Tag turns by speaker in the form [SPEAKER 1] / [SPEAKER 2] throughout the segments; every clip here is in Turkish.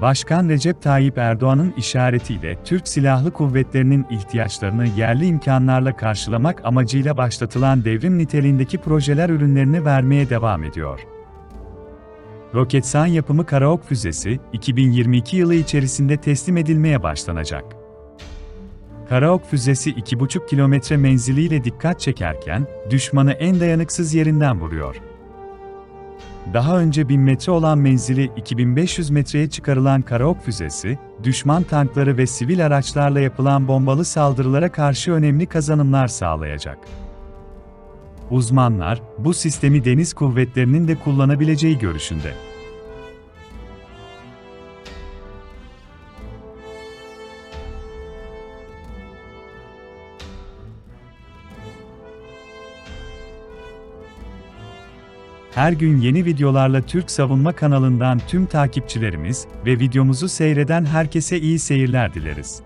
[SPEAKER 1] Başkan Recep Tayyip Erdoğan'ın işaretiyle Türk Silahlı Kuvvetleri'nin ihtiyaçlarını yerli imkanlarla karşılamak amacıyla başlatılan devrim niteliğindeki projeler ürünlerini vermeye devam ediyor. Roketsan yapımı Karaok füzesi, 2022 yılı içerisinde teslim edilmeye başlanacak. Karaok füzesi 2,5 kilometre menziliyle dikkat çekerken, düşmanı en dayanıksız yerinden vuruyor. Daha önce 1000 metre olan menzili 2500 metreye çıkarılan Karaok füzesi, düşman tankları ve sivil araçlarla yapılan bombalı saldırılara karşı önemli kazanımlar sağlayacak. Uzmanlar, bu sistemi deniz kuvvetlerinin de kullanabileceği görüşünde. Her gün yeni videolarla Türk Savunma kanalından tüm takipçilerimiz ve videomuzu seyreden herkese iyi seyirler dileriz.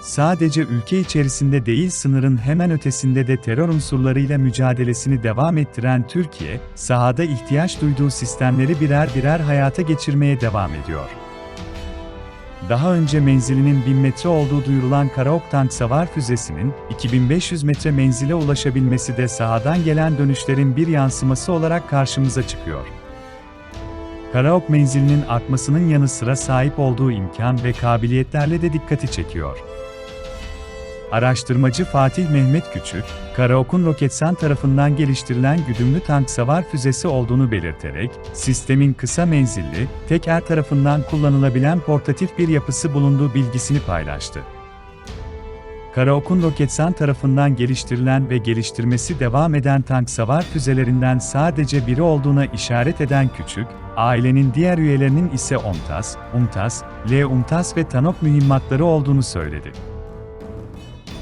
[SPEAKER 1] Sadece ülke içerisinde değil sınırın hemen ötesinde de terör unsurlarıyla mücadelesini devam ettiren Türkiye, sahada ihtiyaç duyduğu sistemleri birer birer hayata geçirmeye devam ediyor. Daha önce menzilinin 1000 metre olduğu duyurulan Karaok tank savar füzesinin 2500 metre menzile ulaşabilmesi de sahadan gelen dönüşlerin bir yansıması olarak karşımıza çıkıyor. Karaok menzilinin artmasının yanı sıra sahip olduğu imkan ve kabiliyetlerle de dikkati çekiyor. Araştırmacı Fatih Mehmet Küçük, Karaok'un Roketsan tarafından geliştirilen güdümlü tank savar füzesi olduğunu belirterek, sistemin kısa menzilli, tek er tarafından kullanılabilen portatif bir yapısı bulunduğu bilgisini paylaştı. Karaok'un Roketsan tarafından geliştirilen ve geliştirmesi devam eden tank savar füzelerinden sadece biri olduğuna işaret eden Küçük, ailenin diğer üyelerinin ise OMTAS, UMTAS, L-UMTAS ve TANOK mühimmatları olduğunu söyledi.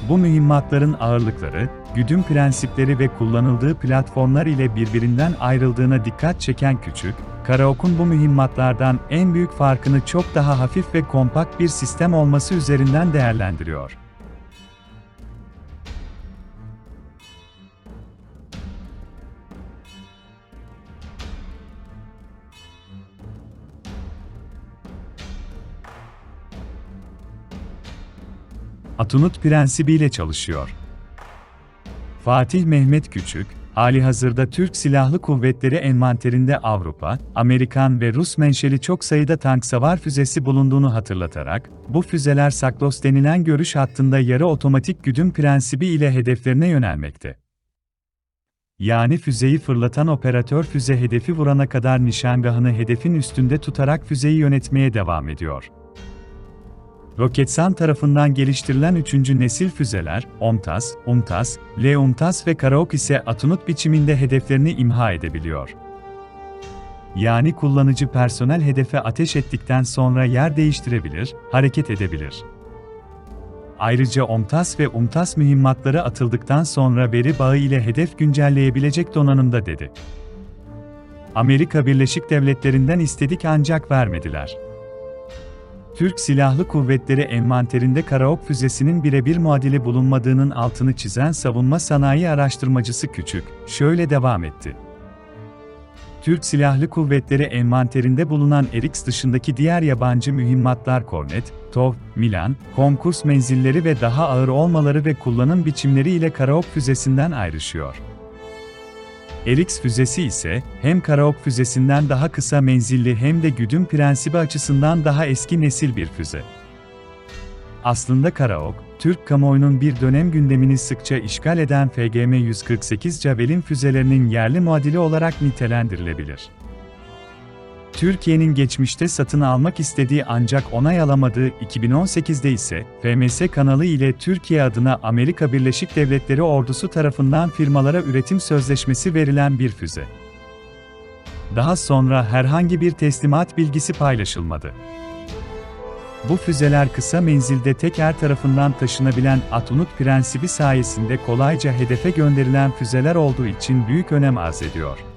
[SPEAKER 1] Bu mühimmatların ağırlıkları, güdüm prensipleri ve kullanıldığı platformlar ile birbirinden ayrıldığına dikkat çeken Küçük, Karaok'un bu mühimmatlardan en büyük farkını çok daha hafif ve kompakt bir sistem olması üzerinden değerlendiriyor. Atunut prensibiyle çalışıyor. Fatih Mehmet Küçük, hali hazırda Türk Silahlı Kuvvetleri envanterinde Avrupa, Amerikan ve Rus menşeli çok sayıda tank savar füzesi bulunduğunu hatırlatarak, bu füzeler Saklos denilen görüş hattında yarı otomatik güdüm prensibi ile hedeflerine yönelmekte. Yani füzeyi fırlatan operatör füze hedefi vurana kadar nişangahını hedefin üstünde tutarak füzeyi yönetmeye devam ediyor. Roketsan tarafından geliştirilen 3. nesil füzeler, OMTAS, UMTAS, L-UMTAS ve Karaok ise Atunut biçiminde hedeflerini imha edebiliyor. Yani kullanıcı personel hedefe ateş ettikten sonra yer değiştirebilir, hareket edebilir. Ayrıca OMTAS ve UMTAS mühimmatları atıldıktan sonra veri bağı ile hedef güncelleyebilecek donanımda dedi. Amerika Birleşik Devletleri'nden istedik ancak vermediler. Türk Silahlı Kuvvetleri envanterinde Karaok füzesinin birebir muadili bulunmadığının altını çizen savunma sanayi araştırmacısı Küçük, şöyle devam etti. Türk Silahlı Kuvvetleri envanterinde bulunan Erix dışındaki diğer yabancı mühimmatlar Kornet, TOV, Milan, konkurs menzilleri ve daha ağır olmaları ve kullanım biçimleri ile Karaok füzesinden ayrışıyor. Erix füzesi ise, hem Karaok füzesinden daha kısa menzilli hem de güdüm prensibi açısından daha eski nesil bir füze. Aslında Karaok, Türk kamuoyunun bir dönem gündemini sıkça işgal eden FGM-148 Javelin füzelerinin yerli muadili olarak nitelendirilebilir. Türkiye'nin geçmişte satın almak istediği ancak onay alamadığı 2018'de ise FMS kanalı ile Türkiye adına Amerika Birleşik Devletleri ordusu tarafından firmalara üretim sözleşmesi verilen bir füze. Daha sonra herhangi bir teslimat bilgisi paylaşılmadı. Bu füzeler kısa menzilde tek er tarafından taşınabilen Atunut prensibi sayesinde kolayca hedefe gönderilen füzeler olduğu için büyük önem arz ediyor.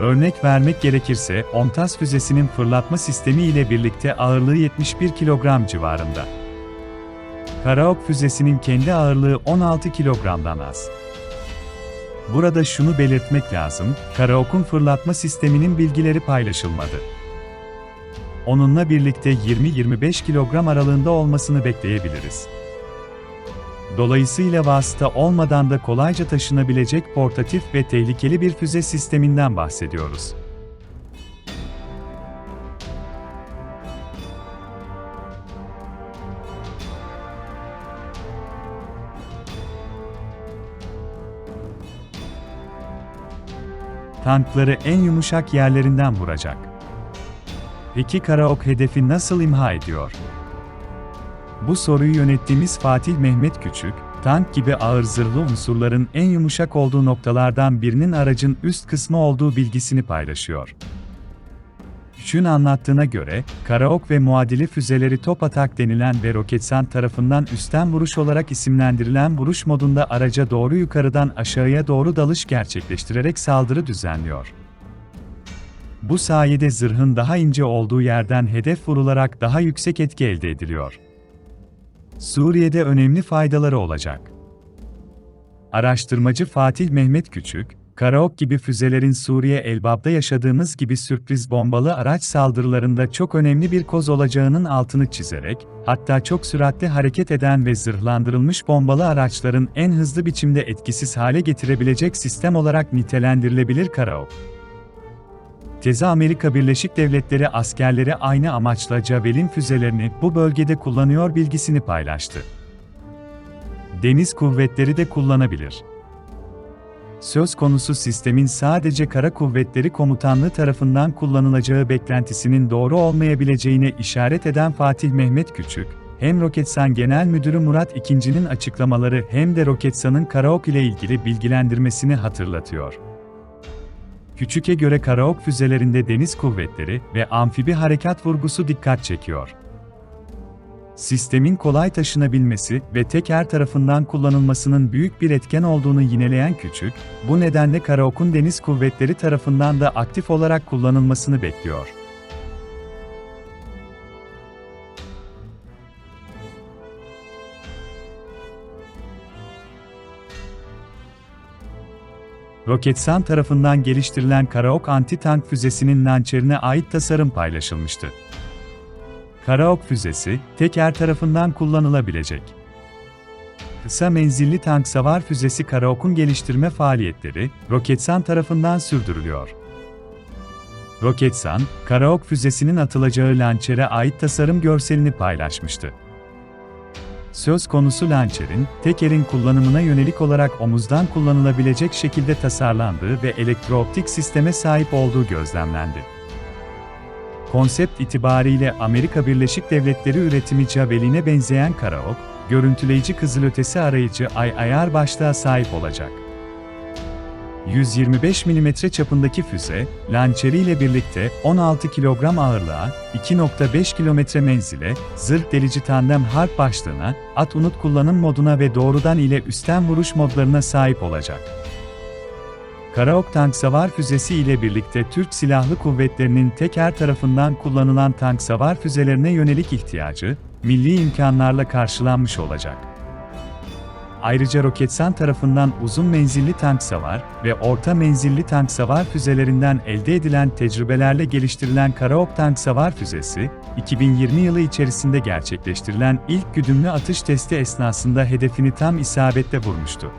[SPEAKER 1] Örnek vermek gerekirse, ONTAS füzesinin fırlatma sistemi ile birlikte ağırlığı 71 kilogram civarında. Karaok füzesinin kendi ağırlığı 16 kilogramdan az. Burada şunu belirtmek lazım, Karaok'un fırlatma sisteminin bilgileri paylaşılmadı. Onunla birlikte 20-25 kilogram aralığında olmasını bekleyebiliriz. Dolayısıyla vasıta olmadan da kolayca taşınabilecek portatif ve tehlikeli bir füze sisteminden bahsediyoruz. Tankları en yumuşak yerlerinden vuracak. Peki Karaok hedefi nasıl imha ediyor? Bu soruyu yönettiğimiz Fatih Mehmet Küçük, tank gibi ağır zırhlı unsurların en yumuşak olduğu noktalardan birinin aracın üst kısmı olduğu bilgisini paylaşıyor. Küçük'ün anlattığına göre, Karaok ve muadili füzeleri top atak denilen ve Roketsan tarafından üstten vuruş olarak isimlendirilen vuruş modunda araca doğru yukarıdan aşağıya doğru dalış gerçekleştirerek saldırı düzenliyor. Bu sayede zırhın daha ince olduğu yerden hedef vurularak daha yüksek etki elde ediliyor. Suriye'de önemli faydaları olacak. Araştırmacı Fatih Mehmet Küçük, Karaok gibi füzelerin Suriye Elbap'ta yaşadığımız gibi sürpriz bombalı araç saldırılarında çok önemli bir koz olacağının altını çizerek, hatta çok süratli hareket eden ve zırhlandırılmış bombalı araçların en hızlı biçimde etkisiz hale getirebilecek sistem olarak nitelendirilebilir Karaok. Teze Amerika Birleşik Devletleri askerleri aynı amaçla Javelin füzelerini bu bölgede kullanıyor bilgisini paylaştı. Deniz kuvvetleri de kullanabilir. Söz konusu sistemin sadece Kara Kuvvetleri Komutanlığı tarafından kullanılacağı beklentisinin doğru olmayabileceğine işaret eden Fatih Mehmet Küçük, hem Roketsan Genel Müdürü Murat İkinci'nin açıklamaları hem de Roketsan'ın Karaok ile ilgili bilgilendirmesini hatırlatıyor. Küçük'e göre Karaok füzelerinde deniz kuvvetleri ve amfibi harekat vurgusu dikkat çekiyor. Sistemin kolay taşınabilmesi ve teker tarafından kullanılmasının büyük bir etken olduğunu yineleyen Küçük, bu nedenle Karaok'un deniz kuvvetleri tarafından da aktif olarak kullanılmasını bekliyor. Roketsan tarafından geliştirilen Karaok anti-tank füzesinin lançerine ait tasarım paylaşılmıştı. Karaok füzesi, teker tarafından kullanılabilecek. Kısa menzilli tank savar füzesi Karaok'un geliştirme faaliyetleri, Roketsan tarafından sürdürülüyor. Roketsan, Karaok füzesinin atılacağı lançere ait tasarım görselini paylaşmıştı. Söz konusu lançerin, tekerin kullanımına yönelik olarak omuzdan kullanılabilecek şekilde tasarlandığı ve elektrooptik sisteme sahip olduğu gözlemlendi. Konsept itibariyle Amerika Birleşik Devletleri üretimi Javelin'e benzeyen Karaok, görüntüleyici kızılötesi arayıcı ay ayar başlığa sahip olacak. 125 mm çapındaki füze, lançeriyle birlikte 16 kilogram ağırlığa, 2.5 kilometre menzile, zırh delici tandem harp başlığına, at unut kullanım moduna ve doğrudan ile üstten vuruş modlarına sahip olacak. Karaok tank savar füzesi ile birlikte Türk Silahlı Kuvvetleri'nin teker tarafından kullanılan tank savar füzelerine yönelik ihtiyacı, milli imkanlarla karşılanmış olacak. Ayrıca Roketsan tarafından uzun menzilli tank savar ve orta menzilli tank savar füzelerinden elde edilen tecrübelerle geliştirilen Karaok tank savar füzesi, 2020 yılı içerisinde gerçekleştirilen ilk güdümlü atış testi esnasında hedefini tam isabetle vurmuştu.